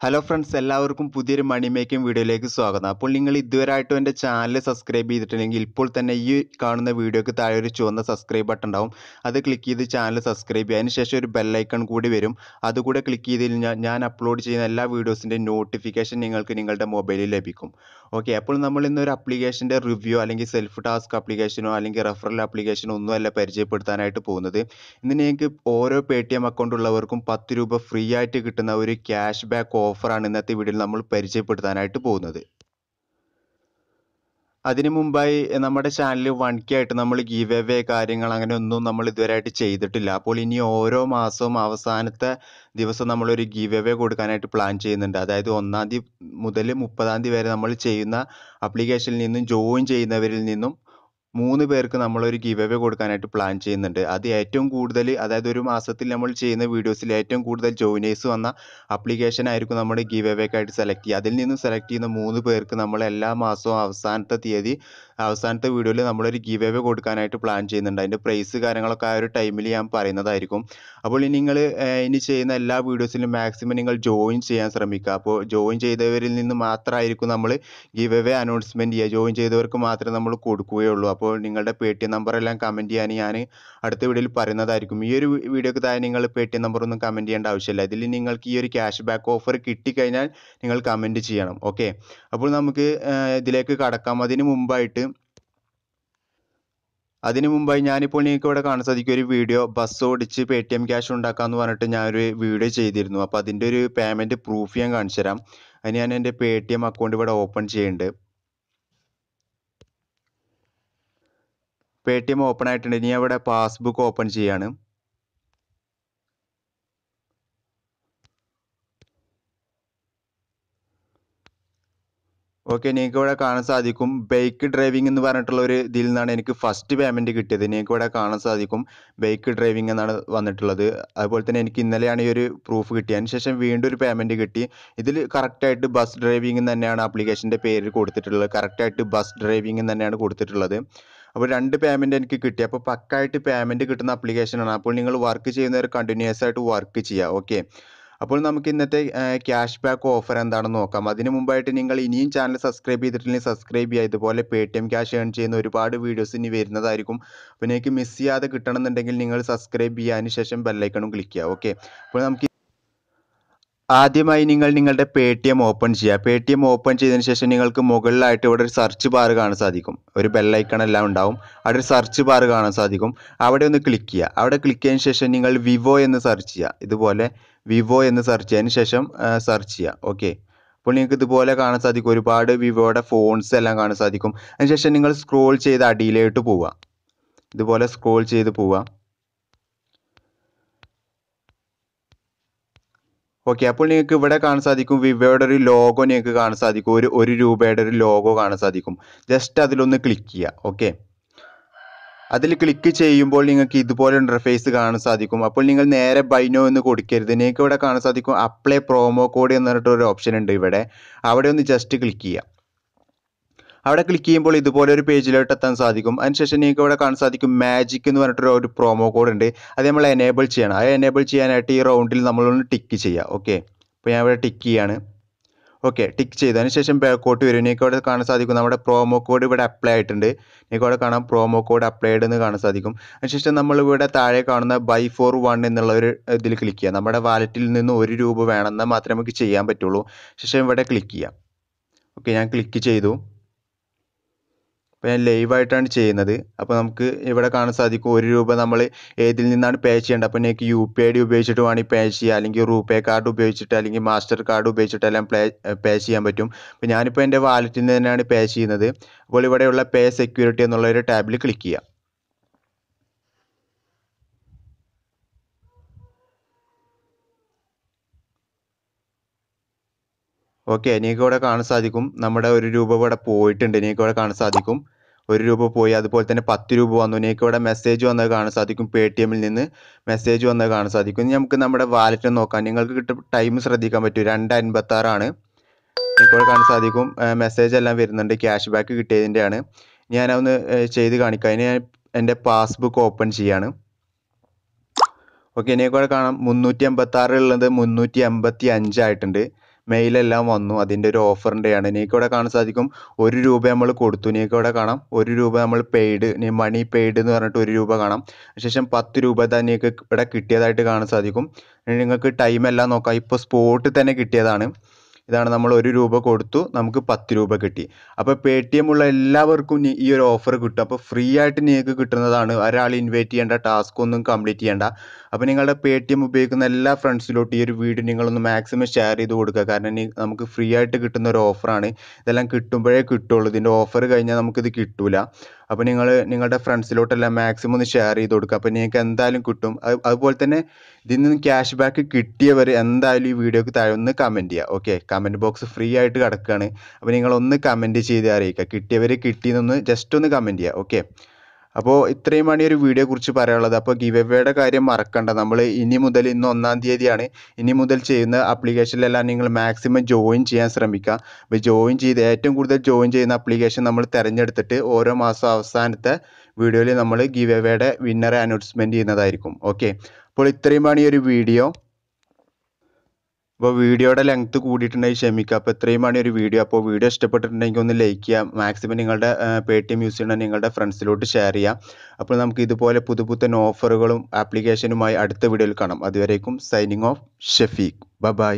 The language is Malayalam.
ഹലോ ഫ്രണ്ട്സ് എല്ലാവർക്കും പുതിയൊരു മണി മേക്കിംഗ് വീഡിയോയിലേക്ക് സ്വാഗതം. അപ്പോൾ നിങ്ങൾ ഇതുവരെയായിട്ടും എന്റെ ചാനൽ സബ്സ്ക്രൈബ് ചെയ്തിട്ടുണ്ടെങ്കിൽ ഇപ്പോൾ തന്നെ ഈ കാണുന്ന വീഡിയോക്ക് താഴെ ഒരു ചുവന്ന സബ്സ്ക്രൈബ് ബട്ടൺ ഉണ്ടാവും. അത് ക്ലിക്ക് ചെയ്ത് ചാനൽ സബ്സ്ക്രൈബ് ചെയ്യുക. അതിനുശേഷം ഒരു ബെല്ലൈക്കൺ കൂടി വരും. അതുകൂടെ ക്ലിക്ക് ചെയ്ത് ഞാൻ അപ്ലോഡ് ചെയ്യുന്ന എല്ലാ വീഡിയോസിന്റെ നോട്ടിഫിക്കേഷൻ നിങ്ങൾക്ക് നിങ്ങളുടെ മൊബൈലിൽ ലഭിക്കും. ഓക്കെ അപ്പോൾ നമ്മൾ ഇന്നൊരു അപ്ലിക്കേഷന്റെ റിവ്യൂ അല്ലെങ്കിൽ സെൽഫ് ടാസ്ക് അപ്ലിക്കേഷനോ അല്ലെങ്കിൽ റെഫറൽ അപ്ലിക്കേഷനോ ഒന്നുമല്ല പരിചയപ്പെടുത്താനായിട്ട് പോകുന്നത്. ഇന്ന് നിങ്ങൾക്ക് ഓരോ പേ ടി എം അക്കൗണ്ട് ഉള്ളവർക്കും പത്ത് രൂപ ഫ്രീ ആയിട്ട് കിട്ടുന്ന ഒരു ക്യാഷ് ബാക്ക് ഓഫറാണ് ഇന്നത്തെ വീഡിയോയിൽ നമ്മൾ പരിചയപ്പെടുത്താനായിട്ട് പോകുന്നത്. അതിനു മുമ്പായി നമ്മുടെ ചാനലിൽ വൺ കെ ആയിട്ട് നമ്മൾ ഗീവ് അവേ കാര്യങ്ങൾ അങ്ങനെ ഒന്നും നമ്മൾ ഇതുവരെയായിട്ട് ചെയ്തിട്ടില്ല. അപ്പോൾ ഇനി ഓരോ മാസവും അവസാനത്തെ ദിവസം നമ്മളൊരു ഗീവ് അവേ കൊടുക്കാനായിട്ട് പ്ലാൻ ചെയ്യുന്നുണ്ട്. അതായത് ഒന്നാം തീയതി മുതൽ മുപ്പതാം തീയതി വരെ നമ്മൾ ചെയ്യുന്ന അപ്ലിക്കേഷനിൽ നിന്നും ജോയിൻ ചെയ്യുന്നവരിൽ നിന്നും മൂന്ന് പേർക്ക് നമ്മളൊരു ഗിവ് അവേ കൊടുക്കാനായിട്ട് പ്ലാൻ ചെയ്യുന്നുണ്ട്. അത് ഏറ്റവും കൂടുതൽ അതായത് ഒരു മാസത്തിൽ നമ്മൾ ചെയ്യുന്ന വീഡിയോസിൽ ഏറ്റവും കൂടുതൽ ജോയിനേഴ്സ് വന്ന അപ്ലിക്കേഷൻ ആയിരിക്കും നമ്മുടെ ഗിവ് അവേക്കായിട്ട് സെലക്ട് ചെയ്യുക. അതിൽ നിന്നും സെലക്ട് ചെയ്യുന്ന മൂന്ന് പേർക്ക് നമ്മൾ എല്ലാ മാസവും അവസാനത്തെ തീയതി അവസാനത്തെ വീഡിയോയിൽ നമ്മളൊരു ഗിവ് അവേ കൊടുക്കാനായിട്ട് പ്ലാൻ ചെയ്യുന്നുണ്ട്. അതിന്റെ പ്രൈസ് കാര്യങ്ങളൊക്കെ ആ ഒരു ടൈമിൽ ഞാൻ പറയുന്നതായിരിക്കും. അപ്പോൾ നിങ്ങൾ ഇനി ചെയ്യുന്ന എല്ലാ വീഡിയോസിലും മാക്സിമം നിങ്ങൾ ജോയിൻ ചെയ്യാൻ ശ്രമിക്കുക. അപ്പോൾ ജോയിൻ ചെയ്തവരിൽ നിന്ന് മാത്രമായിരിക്കും നമ്മൾ ഗിവ് അവേ അനൗൺസ്മെന്റ് ചെയ്യുക. ജോയിൻ ചെയ്തവർക്ക് മാത്രമേ നമ്മൾ കൊടുക്കുകയുള്ളൂ. അപ്പോൾ നിങ്ങളുടെ പേ ടി എം നമ്പർ എല്ലാം കമന്റ് ചെയ്യാൻ ഞാൻ അടുത്ത വീഡിയോയിൽ പറയുന്നതായിരിക്കും. ഈ ഒരു വീഡിയോക്ക് താഴെ നിങ്ങൾ പേ ടി എം നമ്പർ ഒന്നും കമന്റ് ചെയ്യേണ്ട ആവശ്യമില്ല. ഇതിൽ നിങ്ങൾക്ക് ഈ ഒരു ക്യാഷ് ബാക്ക് ഓഫർ കിട്ടിക്കഴിഞ്ഞാൽ നിങ്ങൾ കമന്റ് ചെയ്യണം. ഓക്കെ അപ്പോൾ നമുക്ക് ഇതിലേക്ക് കടക്കാം. അതിന് മുമ്പായിട്ട് അതിനു മുമ്പായി ഞാനിപ്പോൾ നിങ്ങൾക്ക് ഇവിടെ കാണാൻ സാധിക്കും. ഒരു വീഡിയോ ബസ് ഓടിച്ച് പേ ടി എം ക്യാഷ് ഉണ്ടാക്കാമെന്ന് പറഞ്ഞിട്ട് ഞാനൊരു വീഡിയോ ചെയ്തിരുന്നു. അപ്പോൾ അതിന്റെ ഒരു പേയ്മെന്റ് പ്രൂഫ് ഞാൻ കാണിച്ചു തരാം അതിന് ഞാൻ എന്റെ പേ ടി എം അക്കൗണ്ട് ഇവിടെ ഓപ്പൺ ചെയ്യുന്നുണ്ട്. പേ ടി എം ഓപ്പൺ ആയിട്ടുണ്ട്. ഇനി അവിടെ പാസ്ബുക്ക് ഓപ്പൺ ചെയ്യാണ്. ഓക്കെ നിങ്ങൾക്ക് ഇവിടെ കാണാൻ സാധിക്കും. ബൈക്ക് ഡ്രൈവിംഗ് എന്ന് പറഞ്ഞിട്ടുള്ള ഒരു ഇതിൽ നിന്നാണ് എനിക്ക് ഫസ്റ്റ് പേയ്മെന്റ് കിട്ടിയത്. നിങ്ങൾക്ക് ഇവിടെ കാണാൻ സാധിക്കും. ബൈക്ക് ഡ്രൈവിംഗ് എന്നാണ് വന്നിട്ടുള്ളത്. അതുപോലെ തന്നെ എനിക്ക് ഇന്നലെയാണ് ഈ ഒരു പ്രൂഫ് കിട്ടിയത്. അതിനുശേഷം വീണ്ടും ഒരു പേയ്മെന്റ് കിട്ടി. ഇതിൽ കറക്റ്റായിട്ട് ബസ് ഡ്രൈവിംഗ് തന്നെയാണ് ആപ്ലിക്കേഷന്റെ പേര് കൊടുത്തിട്ടുള്ളത്. കറക്റ്റായിട്ട് ബസ് ഡ്രൈവിംഗ് തന്നെയാണ് കൊടുത്തിട്ടുള്ളത്. അപ്പോൾ രണ്ട് പേയ്മെന്റ് എനിക്ക് കിട്ടി. അപ്പോൾ പക്കായിട്ട് പേയ്മെന്റ് കിട്ടുന്ന ആപ്ലിക്കേഷനാണ് അപ്പോൾ നിങ്ങൾ വർക്ക് ചെയ്യുന്നവർ കണ്ടിന്യൂസ് ആയിട്ട് വർക്ക് ചെയ്യുക ഓക്കെ അപ്പോൾ നമുക്ക് ഇന്നത്തെ ക്യാഷ് ബാക്ക് ഓഫർ എന്താണെന്ന് നോക്കാം. അതിന് മുമ്പായിട്ട് നിങ്ങൾ ഇനിയും ചാനൽ സബ്സ്ക്രൈബ് ചെയ്തിട്ടില്ലെങ്കിൽ സബ്സ്ക്രൈബ് ചെയ്യുക. ഇതുപോലെ Paytm cash earn ചെയ്യുന്ന ഒരുപാട് വീഡിയോസ് ഇനി വരുന്നതായിരിക്കും. അപ്പോൾ നിങ്ങൾക്ക് മിസ് ചെയ്യാതെ കിട്ടണമെന്നുണ്ടെങ്കിൽ നിങ്ങൾ സബ്സ്ക്രൈബ് ചെയ്യാതിന് ശേഷം ബെല്ലൈക്കണും ക്ലിക്ക് ചെയ്യുക. ഓക്കെ അപ്പോൾ നമുക്ക് ആദ്യമായി നിങ്ങൾ നിങ്ങളുടെ പേ ടി എം ഓപ്പൺ ചെയ്യുക. പേ ടി എം ഓപ്പൺ ചെയ്തതിന് ശേഷം നിങ്ങൾക്ക് മുകളിലായിട്ട് ഇവിടെ ഒരു സെർച്ച് ബാർ കാണാൻ സാധിക്കും. ഒരു ബെല്ലൈക്കൺ എല്ലാം ഉണ്ടാവും. അവിടെ ഒരു സെർച്ച് ബാർ കാണാൻ സാധിക്കും. അവിടെ ഒന്ന് ക്ലിക്ക് ചെയ്യുക. അവിടെ ക്ലിക്ക് ചെയ്തതിന് ശേഷം നിങ്ങൾ വിവോ എന്ന് സെർച്ച് ചെയ്യുക. ഇതുപോലെ വിവോ എന്ന് സെർച്ച് ചെയ്തതിന് ശേഷം സെർച്ച് ചെയ്യുക. ഓക്കെ അപ്പോൾ നിങ്ങൾക്ക് ഇതുപോലെ കാണാൻ സാധിക്കും. ഒരുപാട് വിവോയുടെ ഫോൺസ് എല്ലാം കാണാൻ സാധിക്കും. അതിനുശേഷം നിങ്ങൾ സ്ക്രോൾ ചെയ്ത് അടിയിലോട്ട് പോവുക. ഇതുപോലെ സ്ക്രോൾ ചെയ്ത് പോവുക. ഓക്കെ അപ്പോൾ നിങ്ങൾക്ക് ഇവിടെ കാണാൻ സാധിക്കും വിവോയുടെ ഒരു ലോഗോ നിങ്ങൾക്ക് കാണാൻ സാധിക്കും. ഒരു ഒരു രൂപയുടെ ഒരു ലോഗോ കാണാൻ സാധിക്കും. ജസ്റ്റ് അതിലൊന്ന് ക്ലിക്ക് ചെയ്യുക ഓക്കെ അതിൽ ക്ലിക്ക് ചെയ്യുമ്പോൾ നിങ്ങൾക്ക് ഇതുപോലെ ഇന്റർഫേസ് കാണാൻ സാധിക്കും. അപ്പോൾ നിങ്ങൾ നേരെ ബൈനോ എന്ന് കൊടുക്കരുത്. നിങ്ങൾക്ക് ഇവിടെ കാണാൻ സാധിക്കും അപ്ലൈ പ്രോമോ കോഡ് എന്ന് പറഞ്ഞിട്ട് ഒരു ഓപ്ഷൻ ഉണ്ട് ഇവിടെ. അവിടെ ഒന്ന് ജസ്റ്റ് ക്ലിക്ക് ചെയ്യുക. അവിടെ ക്ലിക്ക് ചെയ്യുമ്പോൾ ഇതുപോലെ ഒരു പേജിലോട്ട് എത്താൻ സാധിക്കും. അതിനുശേഷം നിങ്ങൾക്ക് ഇവിടെ കാണാൻ സാധിക്കും മാജിക് എന്ന് പറഞ്ഞിട്ടൊരു ഒരു പ്രൊമോ കോഡ് ഉണ്ട്. അത് നമ്മൾ എനേബിൾ ചെയ്യണം. അത് എനേബിൾ ചെയ്യാനായിട്ട് ഈ റൗണ്ടിൽ നമ്മളൊന്ന് ടിക്ക് ചെയ്യുക ഓക്കെ അപ്പോൾ ഞാൻ ഇവിടെ ടിക്ക് ചെയ്യാണ്. ഓക്കെ ടിക്ക് ചെയ്തതിന് ശേഷം ബാക്കോട്ട് വരും. നിങ്ങൾക്ക് ഇവിടെ കാണാൻ സാധിക്കും. നമ്മുടെ പ്രോമോ കോഡ് ഇവിടെ അപ്ലൈ ആയിട്ടുണ്ട്. നിങ്ങൾക്ക് ഇവിടെ കാണാം പ്രോമോ കോഡ് അപ്ലൈഡ് എന്ന് കാണാൻ സാധിക്കും. അതിനുശേഷം നമ്മൾ ഇവിടെ താഴെ കാണുന്ന ബൈ ഫോർ വൺ എന്നുള്ള ഒരു ഇതിൽ ക്ലിക്ക് ചെയ്യാം. നമ്മുടെ വാലറ്റിൽ നിന്ന് ഒരു രൂപ വേണമെന്നാൽ മാത്രമേ നമുക്ക് ചെയ്യാൻ പറ്റുള്ളൂ. ശേഷം ഇവിടെ ക്ലിക്ക് ചെയ്യാം. ഓക്കെ ഞാൻ ക്ലിക്ക് ചെയ്തു. അപ്പോൾ ഞാൻ ലൈവായിട്ടാണ് ചെയ്യുന്നത്. അപ്പോൾ നമുക്ക് ഇവിടെ കാണാൻ സാധിക്കും ഒരു രൂപ നമ്മൾ ഏതിൽ നിന്നാണ് പേ ചെയ്യേണ്ടത്. അപ്പോൾ എനിക്ക് യു പി ഐ ഡി ഉപയോഗിച്ചിട്ട് വേണമെങ്കിൽ പേ ചെയ്യുക അല്ലെങ്കിൽ റൂപേ കാർഡ് ഉപയോഗിച്ചിട്ട് അല്ലെങ്കിൽ മാസ്റ്റർ കാർഡ് ഉപയോഗിച്ചിട്ട് എല്ലാം പേ ചെയ്യാൻ പറ്റും. അപ്പോൾ ഞാനിപ്പോൾ എന്റെ വാലറ്റിൽ നിന്ന് തന്നെയാണ് പേ ചെയ്യുന്നത്. അപ്പോൾ ഇവിടെയുള്ള പേ സെക്യൂരിറ്റി എന്നുള്ള ഒരു ടാബിൽ ക്ലിക്ക് ചെയ്യുക ഓക്കെ എനിക്കിവിടെ കാണാൻ സാധിക്കും. നമ്മുടെ ഒരു രൂപ ഇവിടെ പോയിട്ടുണ്ട്. എനിക്കിവിടെ കാണാൻ സാധിക്കും. ഒരു രൂപ പോയി. അതുപോലെ തന്നെ പത്ത് രൂപ വന്നു. നിങ്ങൾക്ക് ഇവിടെ മെസ്സേജ് വന്നത് കാണാൻ സാധിക്കും. പേ ടി എമ്മിൽ നിന്ന് മെസ്സേജ് വന്നത് കാണാൻ സാധിക്കും. ഇനി നമുക്ക് നമ്മുടെ വാലറ്റ് നോക്കാം. നിങ്ങൾക്ക് കിട്ടും ടൈം ശ്രദ്ധിക്കാൻ പറ്റും. രണ്ട് അൻപത്താറാണ് ഇപ്പോൾ കാണാൻ സാധിക്കും. മെസ്സേജ് എല്ലാം വരുന്നുണ്ട്. ക്യാഷ് ബാക്ക് കിട്ടിയതിന്റെയാണ് ഞാനൊന്ന് ചെയ്ത് കാണിക്കാം. ഇനി ഞാൻ എന്റെ പാസ്ബുക്ക് ഓപ്പൺ ചെയ്യാണ്. ഓക്കെ ഇനിയൊക്കെ കാണാം. മുന്നൂറ്റി എൺപത്തി ആറ് ഉള്ളത് മുന്നൂറ്റി എൺപത്തി അഞ്ചായിട്ടുണ്ട് മെയിലെല്ലാം വന്നു. അതിന്റെ ഒരു ഓഫറിന്റെയാണ് നിങ്ങൾക്ക് ഇവിടെ കാണാൻ സാധിക്കും. ഒരു രൂപ നമ്മൾ കൊടുത്തു. നിങ്ങൾക്ക് ഇവിടെ കാണാം. ഒരു രൂപ നമ്മൾ പെയ്ഡ് മണി പെയ്ഡ് എന്ന് പറഞ്ഞിട്ട് ഒരു രൂപ കാണാം. ശേഷം പത്ത് രൂപ നിങ്ങൾക്ക് ഇവിടെ കിട്ടിയതായിട്ട് കാണാൻ സാധിക്കും. നിങ്ങൾക്ക് ടൈം എല്ലാം നോക്കാം. ഇപ്പോൾ സ്പോട്ടിൽ തന്നെ കിട്ടിയതാണ്. ഇതാണ് നമ്മൾ ഒരു രൂപ കൊടുത്തു നമുക്ക് പത്ത് രൂപ കിട്ടി. അപ്പോൾ പേ ടി എം ഉള്ള എല്ലാവർക്കും ഈ ഒരു ഓഫർ കിട്ടും. അപ്പോൾ ഫ്രീ ആയിട്ട് നിങ്ങൾക്ക് കിട്ടുന്നതാണ്. ഒരാൾ ഇൻവൈറ്റ് ചെയ്യേണ്ട ടാസ്ക് ഒന്നും കംപ്ലീറ്റ് ചെയ്യേണ്ട. അപ്പോൾ നിങ്ങളുടെ പേ ടി എം ഉപയോഗിക്കുന്ന എല്ലാ ഫ്രണ്ട്സിലോട്ട് ഈ ഒരു വീഡിയോ നിങ്ങളൊന്ന് മാക്സിമം ഷെയർ ചെയ്ത് കൊടുക്കുക. കാരണം നമുക്ക് ഫ്രീ ആയിട്ട് കിട്ടുന്ന ഒരു ഓഫറാണ് ഇതെല്ലാം കിട്ടുമ്പോഴേ കിട്ടുള്ളൂ. ഇതിന്റെ ഓഫർ കഴിഞ്ഞാൽ നമുക്കിത് കിട്ടൂല. അപ്പോൾ നിങ്ങൾ നിങ്ങളുടെ ഫ്രണ്ട്സിലോട്ടെല്ലാം മാക്സിമം ഒന്ന് ഷെയർ ചെയ്ത് കൊടുക്കുക അപ്പോൾ നിങ്ങൾക്ക് എന്തായാലും കിട്ടും. അതുപോലെ തന്നെ ഇതിൽ നിന്ന് ക്യാഷ് ബാക്ക് കിട്ടിയവർ എന്തായാലും ഈ വീഡിയോക്ക് താഴെ ഒന്ന് കമന്റ് ചെയ്യുക ഓക്കെ കമന്റ് ബോക്സ് ഫ്രീ ആയിട്ട് കിടക്കുകയാണ് അപ്പോൾ നിങ്ങളൊന്ന് കമന്റ് ചെയ്ത് അറിയിക്കുക കിട്ടിയവർ കിട്ടിയെന്നൊന്ന് ജസ്റ്റ് ഒന്ന് കമന്റ് ചെയ്യുക ഓക്കെ അപ്പോൾ ഇത്രയുമാണ് ഈ ഒരു വീഡിയോ കുറിച്ച് പറയാനുള്ളത്. അപ്പോൾ ഗിവ് എവേയുടെ കാര്യം മറക്കണ്ട. നമ്മൾ ഇനി മുതൽ ഇന്ന് ഒന്നാം തീയതിയാണ്. ഇനി മുതൽ ചെയ്യുന്ന ആപ്ലിക്കേഷനിലെല്ലാം നിങ്ങൾ മാക്സിമം ജോയിൻ ചെയ്യാൻ ശ്രമിക്കുക. അപ്പോൾ ജോയിൻ ചെയ്ത് ഏറ്റവും കൂടുതൽ ജോയിൻ ചെയ്യുന്ന ആപ്ലിക്കേഷൻ നമ്മൾ തിരഞ്ഞെടുത്തിട്ട് ഓരോ മാസം അവസാനത്തെ വീഡിയോയിൽ നമ്മൾ ഗിവ് എവേയുടെ വിന്നറെ അനൗൺസ്മെന്റ് ചെയ്യുന്നതായിരിക്കും. ഓക്കെ അപ്പോൾ ഇത്രയുമാണ് ഈ ഒരു വീഡിയോ അപ്പോൾ വീഡിയോയുടെ ലെങ്ത് കൂടിയിട്ടുണ്ടെങ്കിൽ ക്ഷമിക്കുക അപ്പോൾ ഇത്രയുമാണ് ഒരു വീഡിയോ അപ്പോൾ വീഡിയോ ഇഷ്ടപ്പെട്ടിട്ടുണ്ടെങ്കിൽ ഒന്ന് ലൈക്ക് ചെയ്യുക മാക്സിമം നിങ്ങളുടെ പേ ടി എം യൂസ് ചെയ്യണം നിങ്ങളുടെ ഫ്രണ്ട്സിലോട്ട് ഷെയർ ചെയ്യുക അപ്പോൾ നമുക്ക് ഇതുപോലെ പുതു പുത്തൻ ഓഫറുകളും ആപ്ലിക്കേഷനുമായി അടുത്ത വീഡിയോയിൽ കാണാം. അതുവരേക്കും സൈനിങ് ഓഫ് ഷെഫീഖ് ബ ബൈ